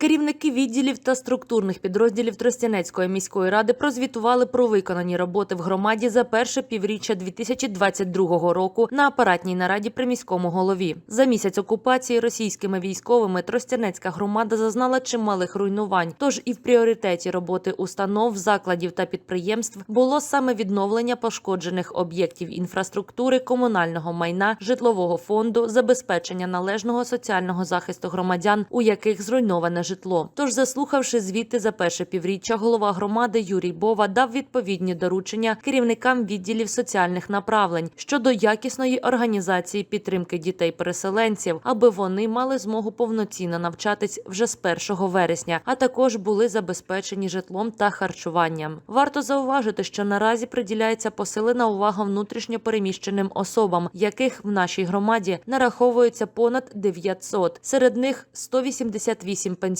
Керівники відділів та структурних підрозділів Тростянецької міської ради прозвітували про виконані роботи в громаді за перше півріччя 2022 року на апаратній нараді при міському голові. За місяць окупації російськими військовими Тростянецька громада зазнала чималих руйнувань. Тож і в пріоритеті роботи установ, закладів та підприємств було саме відновлення пошкоджених об'єктів інфраструктури, комунального майна, житлового фонду, забезпечення належного соціального захисту громадян, у яких зруйноване житло. Тож, заслухавши звіти за перше півріччя, голова громади Юрій Бова дав відповідні доручення керівникам відділів соціальних направлень щодо якісної організації підтримки дітей-переселенців, аби вони мали змогу повноцінно навчатись вже з 1 вересня, а також були забезпечені житлом та харчуванням. Варто зауважити, що наразі приділяється посилена увага внутрішньо переміщеним особам, яких в нашій громаді нараховується понад 900. Серед них 188 пенсіонерів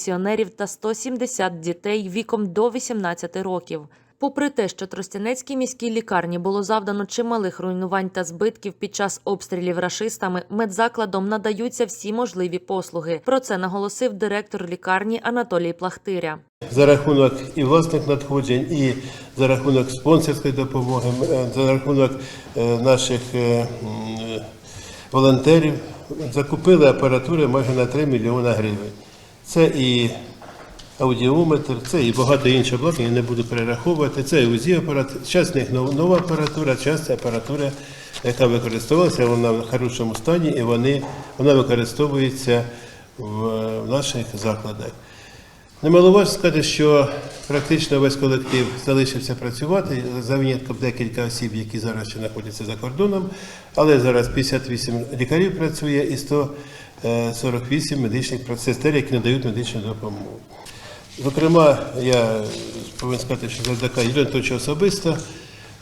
та 170 дітей віком до 18 років. Попри те, що Тростянецькій міській лікарні було завдано чималих руйнувань та збитків під час обстрілів рашистами, медзакладом надаються всі можливі послуги. Про це наголосив директор лікарні Анатолій Плахтиря. за рахунок і власних надходжень, і за рахунок спонсорської допомоги, е, за рахунок е, наших е, волонтерів закупили апаратури майже на 3 мільйони гривень. Це і аудіометр, це і багато інших обладнань, я не буду перераховувати. Це і УЗІ апарат. Зараз в них нова апаратура, зараз це апаратура, яка використовувалася, вона в хорошому стані і вони, вона використовується в наших закладах. Немаловажно сказати, що практично весь колектив залишився працювати за винятком декілька осіб, які зараз ще знаходяться за кордоном, але зараз 58 лікарів працює і 148 медичних сестер, які надають медичну допомогу. Зокрема, я повинен сказати, що завдяки Юрію Анатольовичу особисто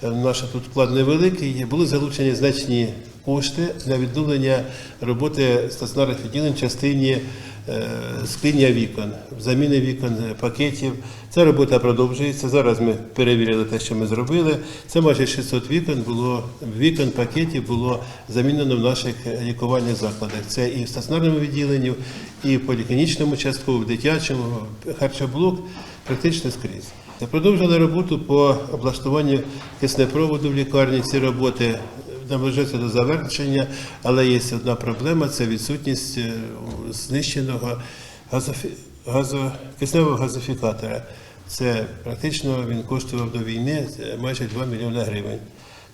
е, наш тут вклад невеликий. Були залучені значні кошти на відновлення роботи стаціонарних відділень в частині е, скління вікон, заміни вікон, е, пакетів. Ця робота продовжується. Зараз ми перевірили те, що ми зробили. Це майже 600 вікон було вікон, пакетів було замінено в наших е, лікувальних закладах. Це і в стаціонарному відділенні, і в поліклінічному частково, в дитячому, харчоблок практично скрізь. Продовжили роботу по облаштуванню киснепроводу в лікарні. Ці роботи наближаються до завершення, але є одна проблема це відсутність е, знищеного газофі... газо... кисневого газофікатора. Це практично він коштував до війни е, майже 2 мільйони гривень.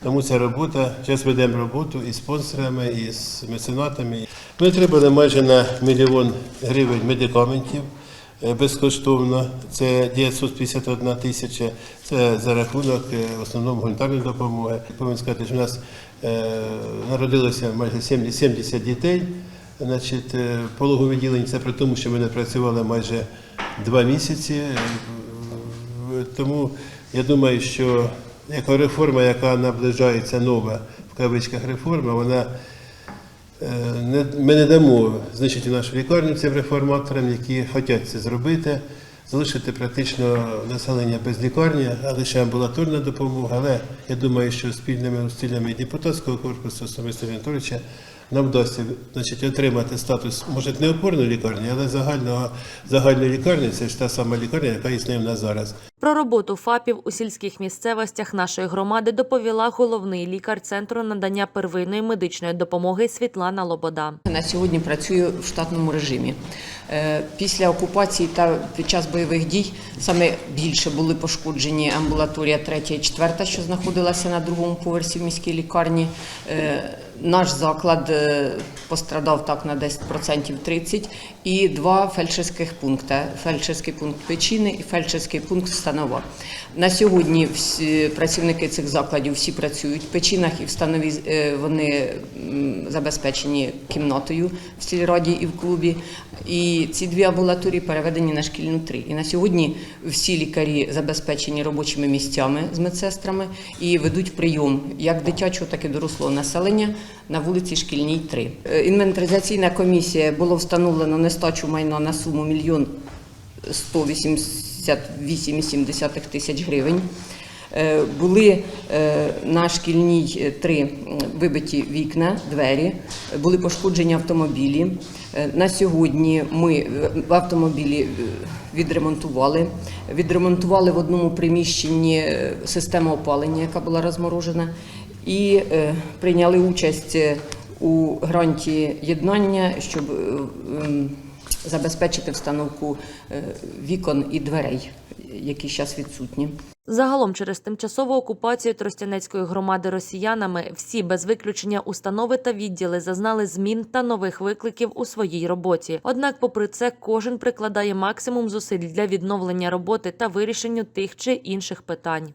Тому ця робота, зараз ведемо роботу і з спонсорами, і з меценатами. Ми отримали майже на мільйон гривень медикаментів безкоштовно. Це 951 тисяча. Це за рахунок е, в основному гуманітарної допомоги. Повинен сказати, що у нас е, народилося майже 70 70 дітей. Значить, е, пологове відділення це при тому, що ми не працювали майже два місяці. Е, Тому я думаю, що яка реформа, яка наближається нова в кавичках реформа, вона е, ми не дамо знищити нашу лікарню цим реформаторам, які хочуть це зробити, залишити практично населення без лікарні, а лише амбулаторна допомога. Але я думаю, що спільними зусиллями депутатського корпусу особисто Анатолійовича нам вдасться значить, отримати статус, може, не опорної лікарні, але загального, загальної лікарні це ж та сама лікарня, яка існує в нас зараз. Про роботу ФАПів у сільських місцевостях нашої громади доповіла головний лікар центру надання первинної медичної допомоги Світлана Лобода. На сьогодні працюю в штатному режимі. Е, Після окупації та під час бойових дій саме більше були пошкоджені амбулаторія 3 і 4, що знаходилася на другому поверсі в міській лікарні. Наш заклад е, пострадав так на 10% 30 і два фельдшерських пункти. Фельдшерський пункт Печіни і фельдшерський пункт Станова. На сьогодні всі працівники цих закладів всі працюють в печінах і в станові е, вони забезпечені кімнатою в сільраді і в клубі. І ці дві амбулаторії переведені на шкільну три. І на сьогодні всі лікарі забезпечені робочими місцями з медсестрами і ведуть прийом як дитячого, так і дорослого населення на вулиці Шкільній 3. Е, Інвентаризаційна комісія було встановлено нестачу майна на суму 1 мільйон 188,7 тисяч гривень. Е, Були е, на шкільній три вибиті вікна, двері, були пошкоджені автомобілі. На сьогодні ми автомобілі відремонтували. Відремонтували в одному приміщенні систему опалення, яка була розморожена, і е, прийняли участь е, у гранті єднання, щоб е, ем, забезпечити встановку вікон і дверей, які зараз відсутні. Загалом через тимчасову окупацію Тростянецької громади росіянами всі без виключення установи та відділи зазнали змін та нових викликів у своїй роботі. Однак, попри це, кожен прикладає максимум зусиль для відновлення роботи та вирішенню тих чи інших питань.